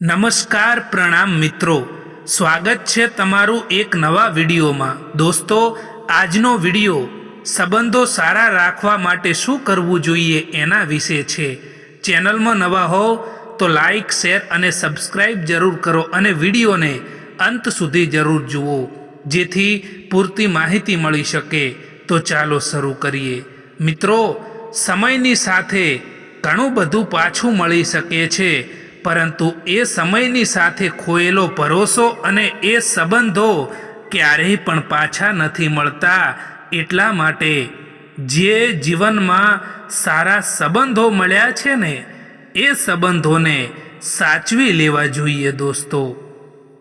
નમસ્કાર પ્રણામ મિત્રો. સ્વાગત છે તમારું એક નવા વિડીયોમાં. દોસ્તો, આજનો વીડિયો સંબંધો સારા રાખવા માટે શું કરવું જોઈએ એના વિશે છે. ચેનલમાં નવા હો તો લાઈક, શેર અને સબસ્ક્રાઈબ જરૂર કરો અને વિડીયોને અંત સુધી જરૂર જુઓ, જેથી પૂરતી માહિતી મળી શકે. તો ચાલો શરૂ કરીએ. મિત્રો, સમયની સાથે ઘણું બધું પાછું મળી શકે છે. પરંતુ એ સમયની સાથે ખોયેલો ભરોસો અને એ સંબંધો ક્યારેય પણ પાછા નથી મળતા. એટલા માટે જે જીવનમાં સારા સંબંધો મળ્યા છે ને, એ સંબંધોને સાચવી લેવા જોઈએ દોસ્તો.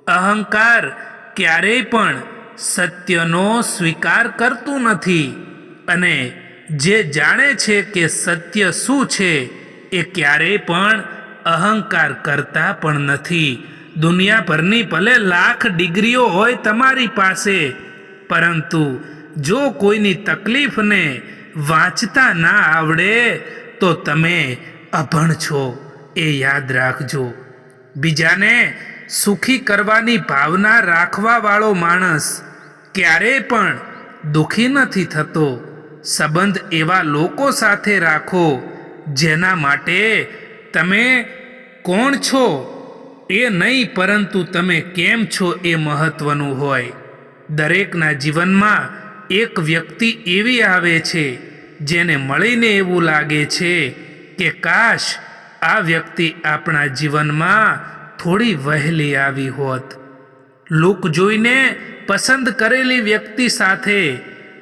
અહંકાર ક્યારેય પણ સત્યનો સ્વીકાર કરતું નથી અને જે જાણે છે કે સત્ય શું છે, એ ક્યારેય પણ અહંકાર કરતા પણ નથી. દુનિયાભરની ભલે લાખ ડિગ્રીઓ હોય તમારી પાસે, પરંતુ જો કોઈની તકલીફને વાંચતા ના આવડે, તો તમે અભણ છો, એ યાદ રાખજો. બીજાને સુખી કરવાની ભાવના રાખવાવાળો માણસ ક્યારેય પણ દુઃખી નથી થતો. સંબંધ એવા લોકો સાથે રાખો, જેના માટે તમે કોણ છો? એ નહીં, પરંતુ તમે કેમ છો એ મહત્વનું હોય. દરેકના જીવનમાં એક વ્યક્તિ એવી આવે છે, જેને મળીને એવું લાગે છે કે, કાશ આ વ્યક્તિ આપણા જીવનમાં થોડી વહેલી આવી હોત. લુક જોઈને પસંદ કરેલી વ્યક્તિ સાથે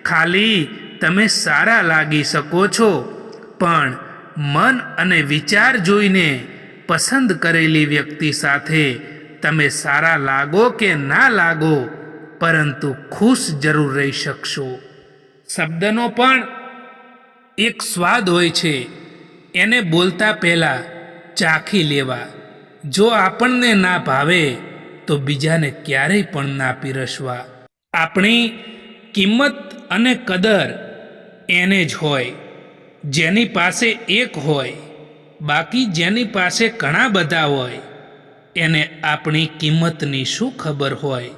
ખાલી તમે સારા લાગી શકો છો, પણ મન અને વિચાર જોઈને પસંદ કરેલી વ્યક્તિ સાથે તમે સારા લાગો કે ના લાગો, પરંતુ ખુશ જરૂર રહી શકશો. શબ્દનો પણ એક સ્વાદ હોય છે, એને બોલતા પહેલાં ચાખી લેવા. જો આપણને ના ભાવે, તો બીજાને ક્યારેય પણ ના પીરસવા. આપણી કિંમત અને કદર એને જ હોય, જેની પાસે એક હોય. બાકી જેની પાસે ઘણા બધા હોય, એને આપણી કિંમતની શું ખબર હોય?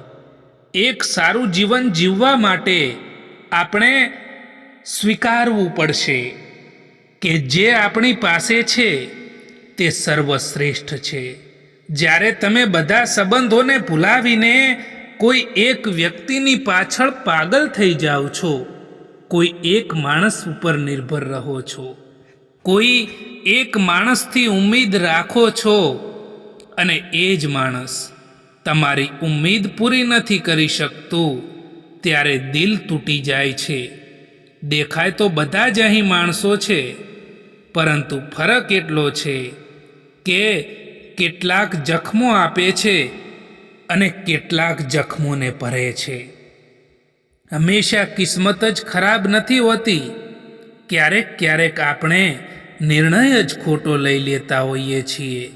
એક સારું જીવન જીવવા માટે આપણે સ્વીકારવું પડશે કે જે આપણી પાસે છે, તે સર્વશ્રેષ્ઠ છે. જ્યારે તમે બધા સંબંધોને ભૂલાવીને કોઈ એક વ્યક્તિની પાછળ પાગલ થઈ જાઓ છો, કોઈ એક માણસ ઉપર નિર્ભર રહો છો. કોઈ એક માણસથી ઉમ્મીદ રાખો છો? અને એ જ માણસ તમારી ઉમ્મીદ પૂરી નથી કરી શકતું. ત્યારે દિલ તૂટી જાય છે. દેખાય તો બધા જ અહીં માણસો છે, પરંતુ ફરક એટલો છે કે કેટલાક જખમો આપે છે અને કેટલાક જખમોને ભરે છે. હંમેશા કિસ્મત જ ખરાબ નથી હોતી. ક્યારેક ક્યારેક આપણે નિર્ણય જ ખોટો લઈ લેતા હોઈએ છીએ.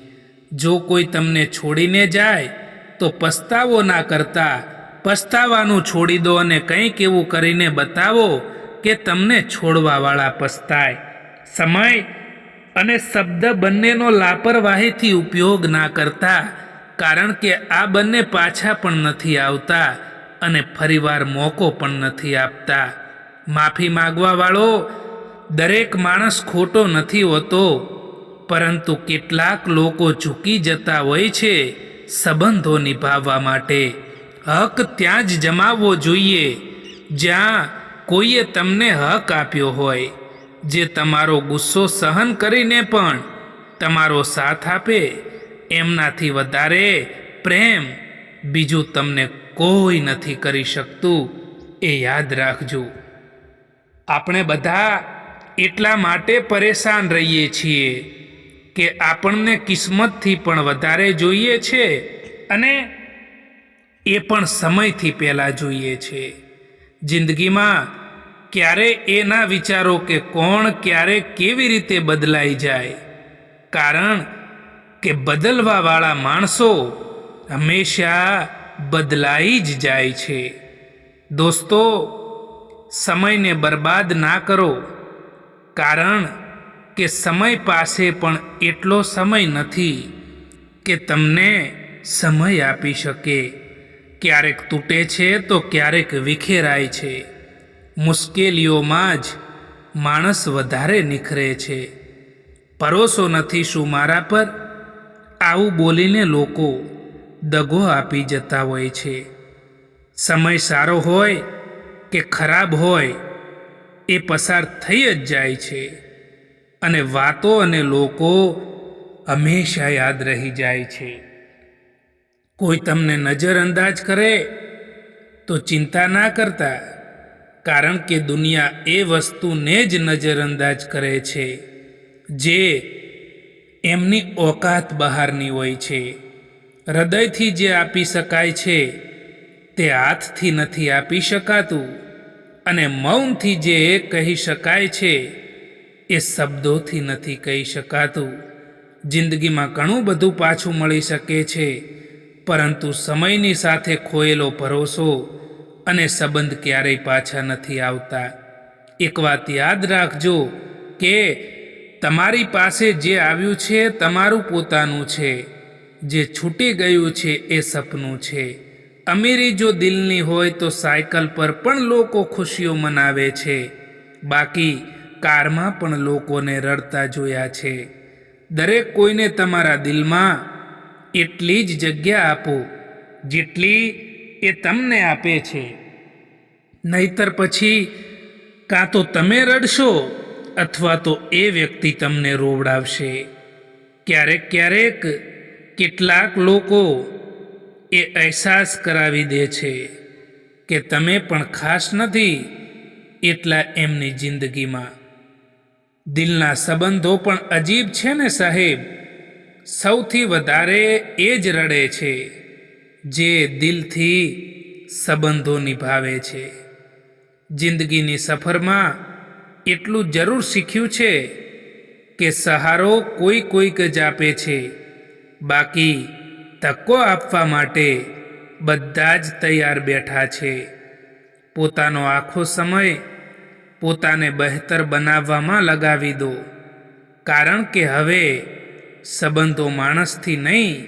જો કોઈ તમને છોડીને જાય, તો પસ્તાવો ના કરતા પસ્તાવાનું છોડી દો અને કંઈક એવું કરીને બતાવો કે તમને છોડવાવાળા પસ્તાય. સમય અને શબ્દ બંનેનો લાપરવાહીથી ઉપયોગ ના કરતા, કારણ કે આ બંને પાછા પણ નથી આવતા અને ફરીવાર મોકો પણ નથી આપતા. માફી માગવાવાળો દરેક માણસ ખોટો નથી હોતો, પરંતુ કેટલાક લોકો ઝૂકી જતા હોય છે સંબંધો નિભાવવા માટે. હક ત્યાં જ જમાવવો જોઈએ, જ્યાં કોઈએ તમને હક આપ્યો હોય. જે તમારો ગુસ્સો સહન કરીને પણ તમારો સાથ આપે, એમનાથી વધારે પ્રેમ બીજું તમને કોઈ નથી કરી શકતું, એ યાદ રાખજો. આપણે બધા એટલા માટે પરેશાન રહીએ છીએ કે આપણને કિસ્મતથી પણ વધારે જોઈએ છે અને એ પણ સમયથી પહેલાં જોઈએ છે. જિંદગીમાં ક્યારે એ ના વિચારો કે કોણ ક્યારે કેવી રીતે બદલાઈ જાય, કારણ કે બદલવાવાળા માણસો હંમેશા બદલાઈ જ જાય છે. દોસ્તો, સમયને બરબાદ ના કરો. કારણ કે સમય પાસે પણ એટલો સમય નથી કે તમને સમય આપી શકે. ક્યારેક તૂટે છે તો ક્યારેક વિખેરાય છે. મુશ્કેલીઓમાં જ માણસ વધારે નિખરે છે. ભરોસો નથી શું મારા પર? આવું બોલીને લોકો દગો આપી જતા હોય છે. સમય સારો હોય કે ખરાબ હોય એ પસાર થઈ જ જાય છે. અને વાતો અને લોકો હંમેશા યાદ રહી જાય છે. કોઈ તમને નજરઅંદાજ કરે તો ચિંતા ના કરતા, કારણ કે દુનિયા એ વસ્તુને જ નજરઅંદાજ કરે છે, જે એમની ઓકાત બહારની હોય છે. હૃદયથી જે આપી શકાય છે, તે હાથથી નથી આપી શકાતું. અને મૌનથી જે કહી શકાય છે, એ શબ્દોથી નથી કહી શકાતું. જિંદગીમાં ઘણું બધું પાછું મળી શકે છે, પરંતુ સમયની સાથે ખોયેલો ભરોસો અને સંબંધ ક્યારેય પાછા નથી આવતા. એક વાત યાદ રાખજો કે તમારી પાસે જે આવ્યું છે, તમારું પોતાનું છે. જે છૂટી ગયું છે, એ સપનું છે. અમીરી જો દિલની હોય તો સાયકલ પર પણ લોકો ખુશીઓ મનાવે છે. બાકી કારમાં પણ લોકોને રડતા જોયા છે. દરેક કોઈને તમારા દિલમાં એટલી જ જગ્યા આપો, જેટલી એ તમને આપે છે. નહીતર પછી કાં તો તમે રડશો અથવા તો એ વ્યક્તિ તમને રોવડાવશે. ક્યારેક ક્યારેક કેટલાક લોકો એ અહેસાસ કરાવી દે છે કે તમે પણ ખાસ નથી એટલા એમની જિંદગીમાં. દિલના સંબંધો પણ અજીબ છે ને સાહેબ? સૌથી વધારે એ જ રડે છે જે દિલથી સંબંધો નિભાવે છે. જિંદગીની સફરમાં એટલું જરૂર શીખ્યું છે કે સહારો કોઈ કોઈક જ આપે છે. બાકી તકો આપવા માટે બધા જ તૈયાર બેઠા છે. પોતાનો આખો સમય પોતાને બહેતર બનાવવામાં લગાવી દો. કારણ કે હવે સંબંધો માણસથી નહીં,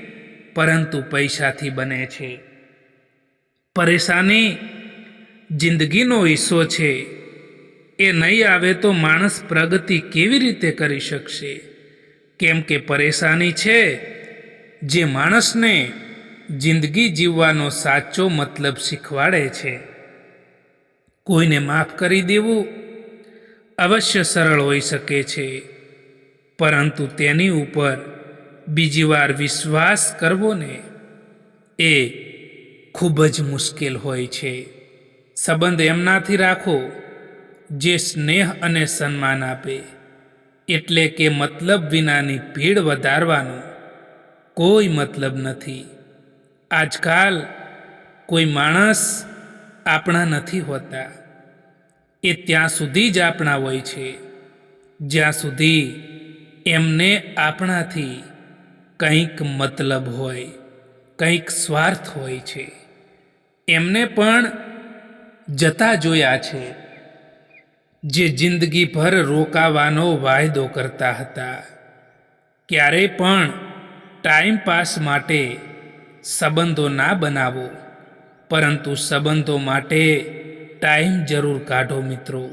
પરંતુ પૈસાથી બને છે. પરેશાની જિંદગીનો હિસ્સો છે. એ નહીં આવે તો માણસ પ્રગતિ કેવી રીતે કરી શકશે? કેમ કે પરેશાની છે જે માણસને જિંદગી જીવવાનો સાચો મતલબ શીખવાડે છે. કોઈને માફ કરી દેવું અવશ્ય સરળ હોઈ શકે છે, પરંતુ તેની ઉપર બીજી વાર વિશ્વાસ કરવો ને એ ખૂબ જ મુશ્કેલ હોય છે. સંબંધ એમનાથી રાખો જે સ્નેહ અને સન્માન આપે, એટલે કે મતલબ વિનાની ભીડ વધારવાનો કોઈ મતલબ નથી. આજકાલ કોઈ માણસ આપણા નથી હોતા. એ ત્યાં સુધી જ આપણા હોય છે. જ્યાં સુધી એમને આપણાથી કંઈક મતલબ હોય, કંઈક સ્વાર્થ હોય છે. એમને પણ જતા જોયા છે. જે જિંદગીભર રોકાવાનો વાયદો કરતા હતા. ક્યારેય પણ ટાઈમ પાસ માટે સંબંધો ના બનાવો. પરંતુ સંબંધો માટે ટાઈમ જરૂર કાઢો મિત્રો.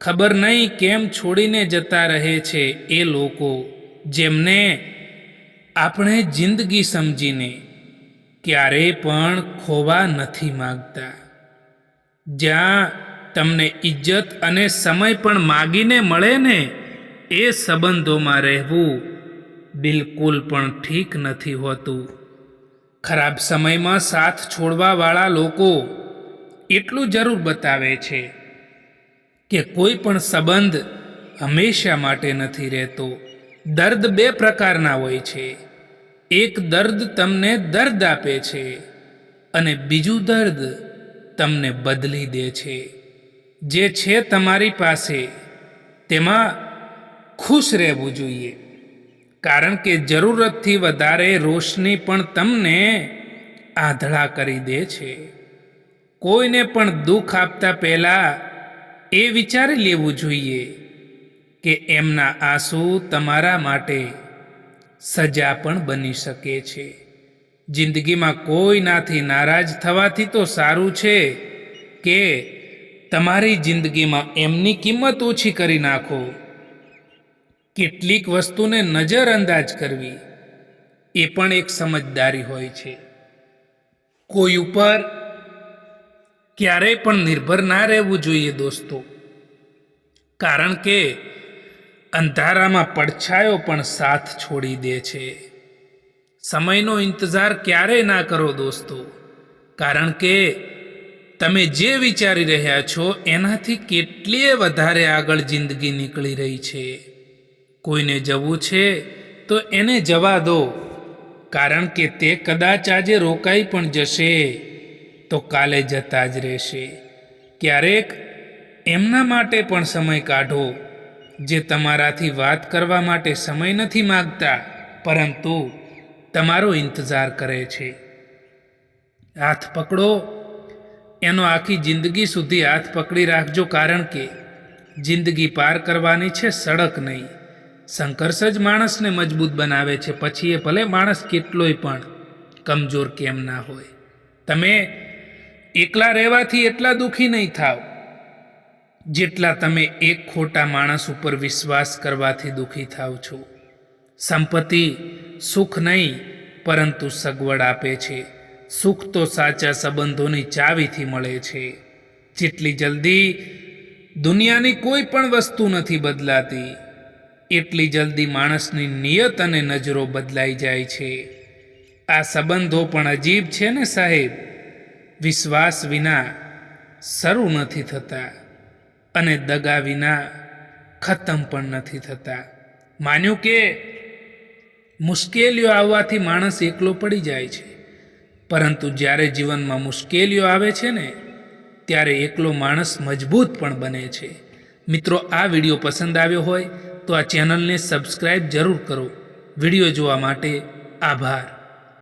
ખબર નહીં કેમ છોડીને જતા રહે છે એ લોકો જેમને આપણે જિંદગી સમજીને ક્યારેય પણ ખોવા નથી માગતા. જ્યાં તમને ઇજ્જત અને સમય પણ માગીને મળે ને એ સંબંધોમાં રહેવું બિલકુલ પણ ઠીક નથી હોતું. ખરાબ સમયમાં સાથ છોડવાવાળા લોકો એટલું જરૂર બતાવે છે કે કોઈ પણ સંબંધ હંમેશા માટે નથી રહેતો. દર્દ બે પ્રકારના હોય છે. એક દર્દ તમને દર્દ આપે છે અને બીજું દર્દ તમને બદલી દે છે. જે છે તમારી પાસે, તેમાં ખુશ રહેવું જોઈએ. કારણ કે જરૂરતથી વધારે રોશની પણ તમને આધળા કરી દે છે. કોઈને પણ દુઃખ આપતા પહેલાં એ વિચારી લેવું જોઈએ કે એમના આંસુ તમારા માટે સજા પણ બની શકે છે. જિંદગીમાં કોઈનાથી નારાજ થવાથી તો સારું છે કે તમારી જિંદગીમાં એમની કિંમત ઓછી કરી નાખો. કેટલીક વસ્તુને નજરઅંદાજ કરવી એ પણ એક સમજદારી હોય છે. કોઈ ઉપર ક્યારેય પણ નિર્ભર ના રહેવું જોઈએ દોસ્તો. કારણ કે અંધારામાં પડછાયો પણ સાથ છોડી દે છે. સમયનો ઇંતજાર ક્યારેય ના કરો દોસ્તો. કારણ કે તમે જે વિચારી રહ્યા છો એનાથી કેટલીય વધારે આગળ જિંદગી નીકળી રહી છે. કોઈને જવું છે, તો એને જવા દો. કારણ કે તે કદાચ આજે રોકાઈ પણ જશે, તો કાલે જતા જ રહેશે. ક્યારેક એમના માટે પણ સમય કાઢો, જે તમારાથી વાત કરવા માટે સમય નથી માગતા, પરંતુ તમારો ઇંતજાર કરે છે. હાથ પકડો. એનો આખી જિંદગી સુધી હાથ પકડી રાખજો, કારણ કે જિંદગી પાર કરવાની છે, સડક નહીં. સંઘર્ષ જ માણસને મજબૂત બનાવે છે. પછી એ ભલે માણસ કેટલોય પણ કમજોર કેમ ના હોય. તમે એકલા રહેવાથી એટલા દુઃખી નહીં થાવ. જેટલા તમે એક ખોટા માણસ ઉપર વિશ્વાસ કરવાથી દુઃખી થાવ છો. સંપત્તિ સુખ નહીં, પરંતુ સગવડ આપે છે. સુખ તો સાચા સંબંધોની ચાવીથી મળે છે. જેટલી જલ્દી દુનિયાની કોઈ પણ વસ્તુ નથી બદલાતી. એટલી જલ્દી માણસની નિયત અને નજરો બદલાઈ જાય છે. આ સંબંધો પણ અજીબ છે ને સાહેબ? વિશ્વાસ વિના શરૂ નથી થતા અને દગા વિના ખતમ પણ નથી થતા. માન્યું કે મુશ્કેલીઓ આવવાથી માણસ એકલો પડી જાય છે. પરંતુ જ્યારે જીવનમાં મુશ્કેલીઓ આવે છે ને, ત્યારે એકલો માણસ મજબૂત પણ બને છે. મિત્રો, આ વીડિયો પસંદ આવ્યો હોય તો આ ચેનલને સબસ્ક્રાઈબ જરૂર કરો. વીડિયો જોવા માટે આભાર.